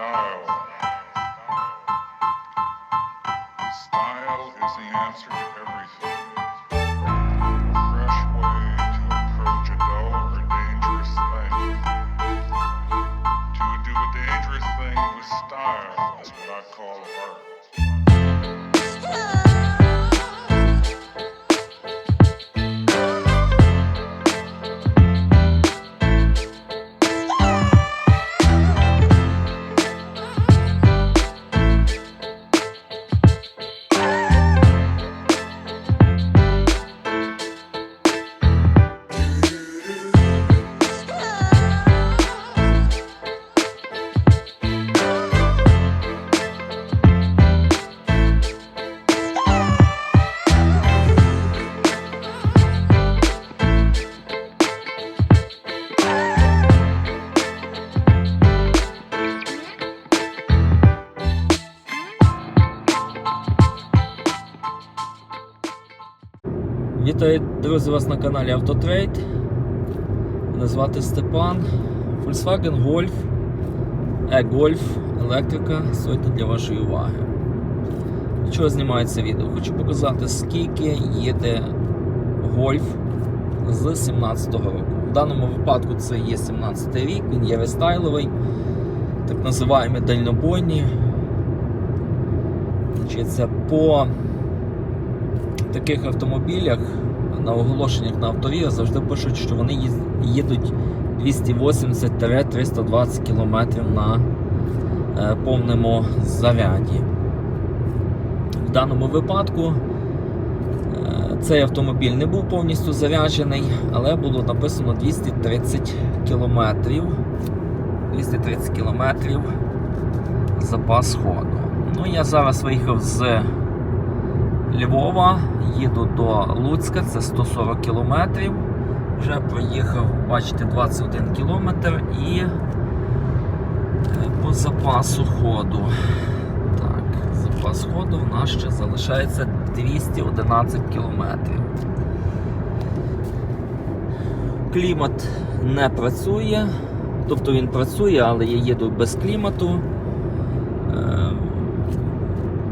Style. Style is the answer to everything. Друзі, вас на каналі Автотрейд. Мене звати Степан. Volkswagen Golf, e-Golf, електрика сьогодні для вашої уваги. Для чого знімається відео? Хочу показати, скільки їде Golf з 17-го року. В даному випадку це є 17-й рік, він є рестайловий, так називаємо дальнобойні. Значить, це по таких автомобілях на оголошеннях на авторі завжди пишуть, що вони їдуть 280-320 км на е, повному заряді. В даному випадку е, цей автомобіль не був повністю заряджений, але було написано 230 км. 230 км запас ходу. Ну, я зараз виїхав з Львова, їду до Луцька, це 140 кілометрів. Вже проїхав, бачите, 21 кілометр і е, по запасу ходу. Так, запас ходу в нас ще залишається 211 кілометрів. Клімат не працює, тобто він працює, але я їду без клімату.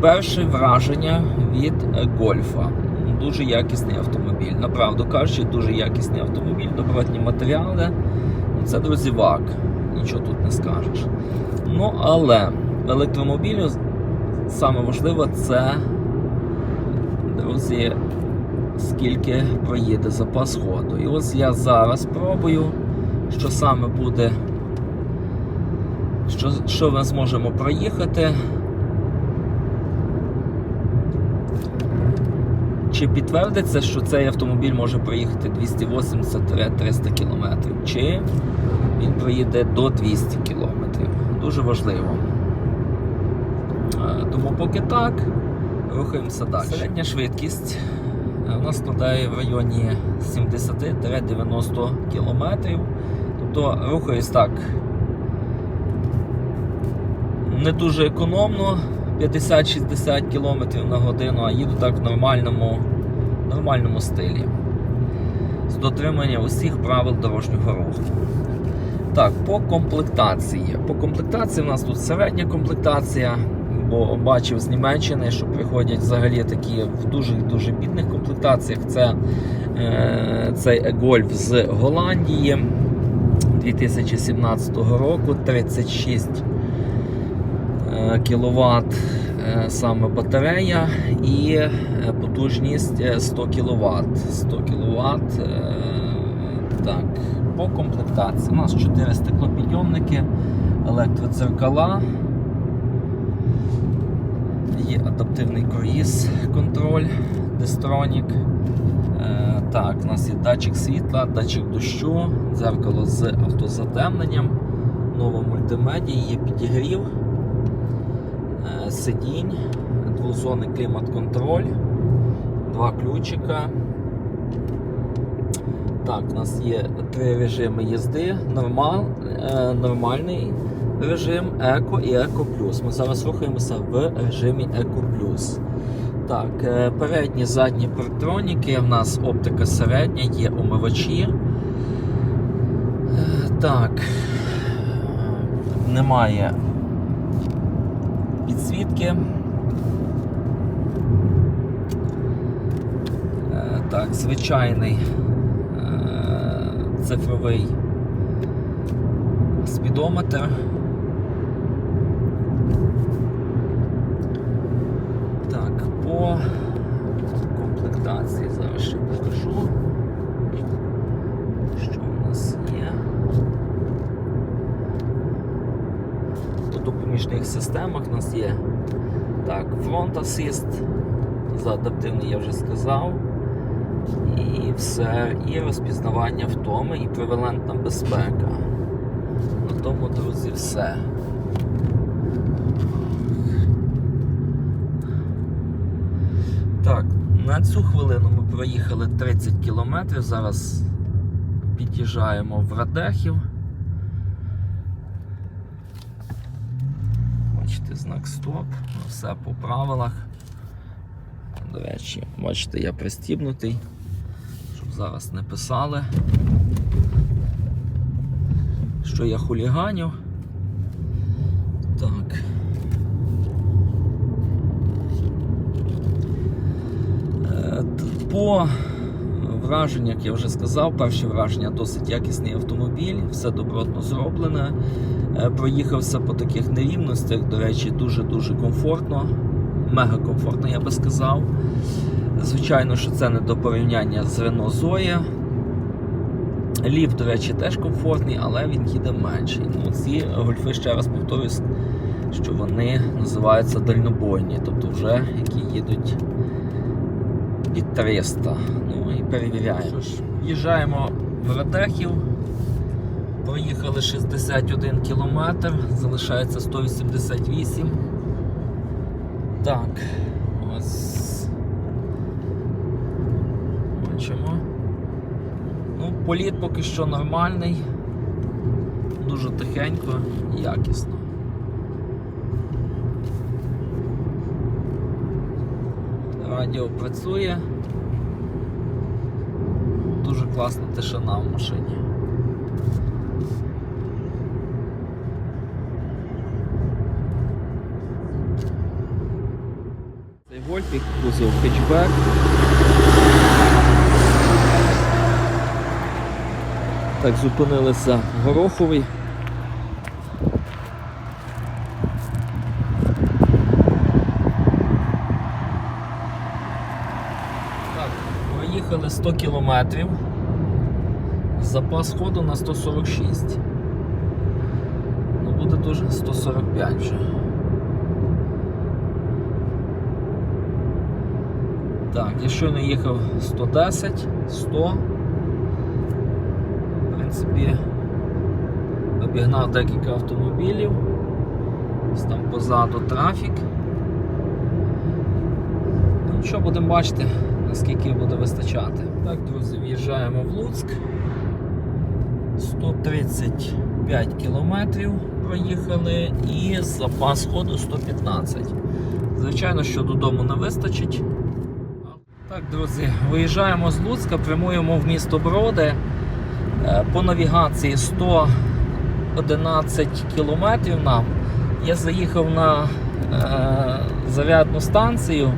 Перше враження від е, гольфа. Дуже якісний автомобіль. Направду кажучи, дуже якісний автомобіль, добротні матеріали. Ну, Це, друзі, вак. Нічого тут не скажеш. Ну, але в електромобілю саме важливе це, друзі, скільки проїде запас ходу. І ось я зараз пробую, що саме буде, що, що ми зможемо проїхати. Чи підтвердиться, що цей автомобіль може проїхати 280-300 км, чи він проїде до 200 км. Дуже важливо. Е, Тому поки так, рухаємося далі. Середня швидкість е, у нас складає в районі 70-90 км. Тобто рухаюсь так не дуже економно, 50-60 км на годину, а їду так в нормальному, нормальному стилі. З дотримання усіх правил дорожнього руху. Так, по комплектації. По комплектації у нас тут середня комплектація, бо бачив з Німеччини, що приходять взагалі такі в дуже-дуже бідних комплектаціях. Це е, цей Golf з Голландії 2017 року 36 кВт саме батарея і е, потужність е, 100 кВт. 100 кВт. Так, по комплектації. У нас 4 стеклопідйомники, електродзеркала. Є адаптивний круїз контроль Destronік. Е, Так, у нас є датчик світла, датчик дощу, дзеркало з автозатемненням, нова мультимедія, є підігрів е, сидінь, двозонний клімат-контроль, два ключика. Так, у нас є три режими їзди, нормал, е, нормальний режим, еко і еко плюс. Ми зараз рухаємося в режимі еко плюс. Так, е, передні, задні партроніки, в нас оптика середня, є омивачі. Е, Так, немає підсвітки. Е, Так, звичайний е, цифровий спідометр. Так, по комплектації зараз ще покажу, що в нас є. По допоміжних системах у нас є так, Front Assist, за адаптивний я вже сказав. І все, і розпізнавання втоми, і превалентна безпека. На тому, друзі, все. Так, на цю хвилину ми проїхали 30 кілометрів. Зараз під'їжджаємо в Радехів. Бачите, знак стоп, ну, все по правилах. До речі, бачите, я пристібнутий, щоб зараз не писали, що я хуліганю. Так. Е, По враженнях, як я вже сказав, перші враження досить якісний автомобіль, все добротно зроблене. Е, Проїхався по таких нерівностях, до речі, дуже-дуже комфортно, мега комфортно, я би сказав. Звичайно, що це не до порівняння з Renault Zoe. Ліфт, до речі, теж комфортний, але він їде менший. Ну, ці гольфи, ще раз повторюсь, що вони називаються дальнобойні, тобто вже які їдуть під 300. Ну і перевіряємо. В'їжджаємо в Радехів. Проїхали 61 кілометр, залишається 188. Так, ось. Бачимо. Ну, політ поки що нормальний. Дуже тихенько якісно. Радіо працює. Дуже класна тишина в машині. Цей кузов хетчбек. Так, зупинилися Гороховий. Так, проїхали 100 кілометрів. Запас ходу на 146. Ну буде дуже 145 вже. Так, я щойно їхав 110, 100. В принципі, обігнав декілька автомобілів. Ось там позаду трафік. Ну що, будемо бачити, наскільки буде вистачати. Так, друзі, в'їжджаємо в Луцьк. 135 кілометрів проїхали і запас ходу 115. Звичайно, що додому не вистачить. Так, друзі, виїжджаємо з Луцька, прямуємо в місто Броди. Е, По навігації 111 кілометрів нам. Я заїхав на е, зарядну станцію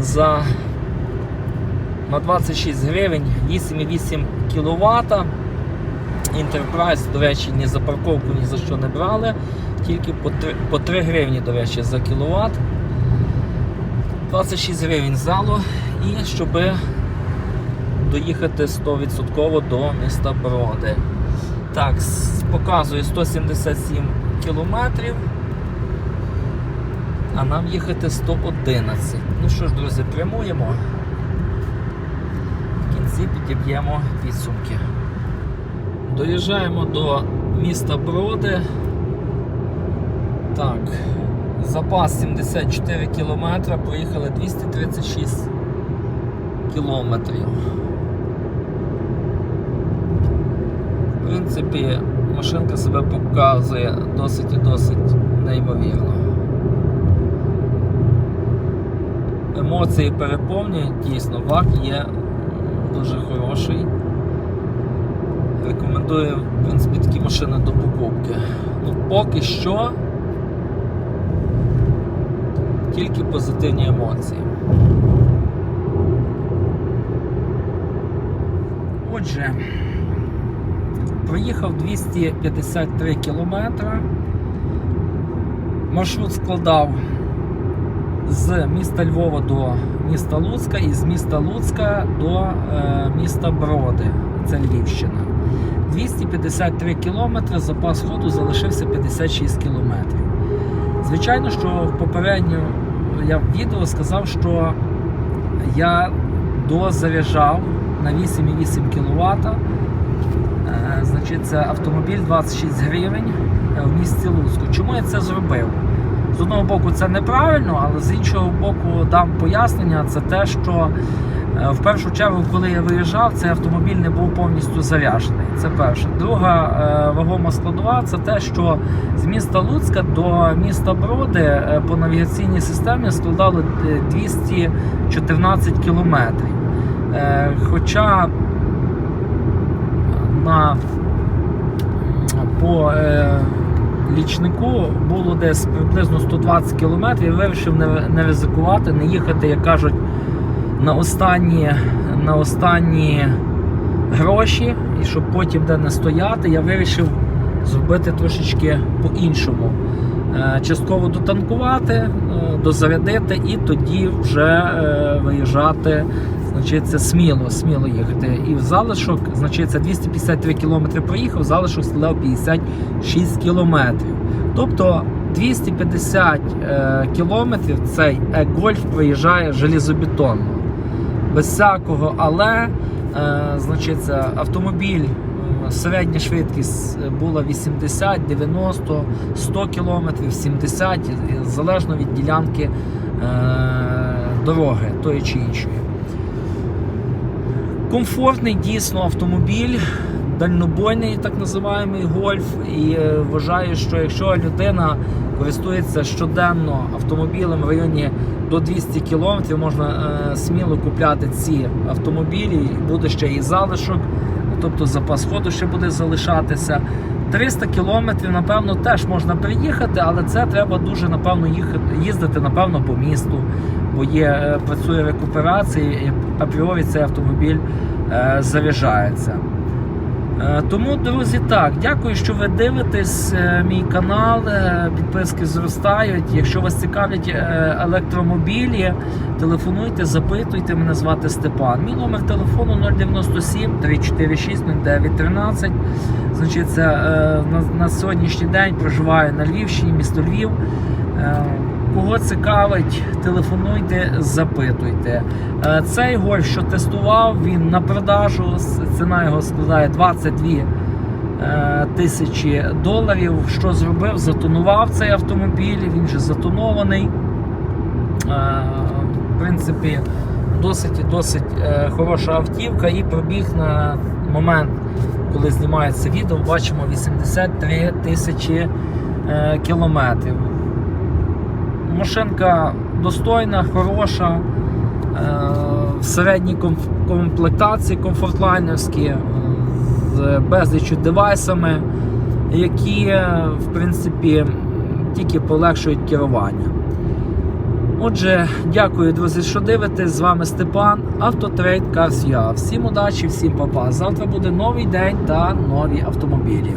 за на 26 гривень 8,8 кВт. Enterprise, до речі, ні за парковку, ні за що не брали. Тільки по 3, по 3 гривні, до речі, за кіловат. 26 гривень залу. І щоб доїхати 100% до міста Броди. Так, показує 177 кілометрів. А нам їхати 111. Ну що ж, друзі, прямуємо. В кінці підіб'ємо підсумки. Доїжджаємо до міста Броди. Так, запас 74 кілометра, проїхали 236 кілометрів. В принципі, машинка себе показує досить і досить неймовірно. Емоції переповнюють, дійсно, вак є дуже хороший. Рекомендую, в принципі, такі машини до покупки. Ну, поки що Тільки позитивні емоції. Отже, проїхав 253 кілометри. Маршрут складав з міста Львова до міста Луцька і з міста Луцька до е, міста Броди. Це Львівщина. 253 кілометри, запас ходу залишився 56 кілометрів. Звичайно, що в попередньо я в відео сказав, що я дозаряджав на 8,8 кВт. Е, Значить, це автомобіль 26 гривень е, в місті Луцьку. Чому я це зробив? З одного боку, це неправильно, але з іншого боку, дам пояснення. Це те, що в першу чергу, коли я виїжджав, цей автомобіль не був повністю заряджений. Це перше. Друга е, вагома складова це те, що з міста Луцька до міста Броди е, по навігаційній системі складало е, 214 кілометрів. Е, Хоча на по е, лічнику було десь приблизно 120 кілометрів. Я вирішив не ризикувати, не їхати, як кажуть, на останні, на останні гроші, і щоб потім де не стояти, я вирішив зробити трошечки по-іншому. Е, Частково дотанкувати, е, дозарядити і тоді вже е, виїжджати значить, це сміло, сміло їхати. І в залишок, значить, це 253 кілометри проїхав, залишок складав 56 кілометрів. Тобто 250 е, кілометрів цей гольф проїжджає желізобетонно. Без всякого, але е, значить, автомобіль. е, Середня швидкість була 80, 90, 100 км, 70, і- і залежно від ділянки е, дороги тої чи іншої. Комфортний дійсно автомобіль, дальнобойний так називаємо гольф. І е, вважаю, що якщо людина користується щоденно автомобілем в районі до 200 км, можна е, сміло купляти ці автомобілі, буде ще і залишок, тобто запас ходу ще буде залишатися. 300 кілометрів, напевно, теж можна приїхати, але це треба дуже напевно їхати, їздити напевно по місту, бо є е, працює рекуперація, і апріорі цей автомобіль е, заряджається. Е, Тому, друзі, так, дякую, що ви дивитесь е, мій канал. е, Підписки зростають. Якщо вас цікавлять електромобілі, телефонуйте, запитуйте. Мене звати Степан. Мій номер телефону 097 346 0913. Значить, це, на, на сьогоднішній день проживаю на Львівщині, місто Львів. Кого цікавить, телефонуйте, запитуйте. Е, Цей гольф, що тестував, він на продажу. Ціна його складає 22 е, тисячі доларів. Що зробив? Затонував цей автомобіль, він вже затонований. Е, В принципі, досить і досить хороша автівка і пробіг на момент, коли знімається відео, бачимо 83 тисячі кілометрів. Машинка достойна, хороша, е, в середній комплектації комфортлайнерські, е, з безлічю девайсами, які, е, в принципі, тільки полегшують керування. Отже, дякую, друзі, що дивитесь. З вами Степан, Автотрейд Cars.ua. Всім удачі, всім папа. Завтра буде новий день та нові автомобілі.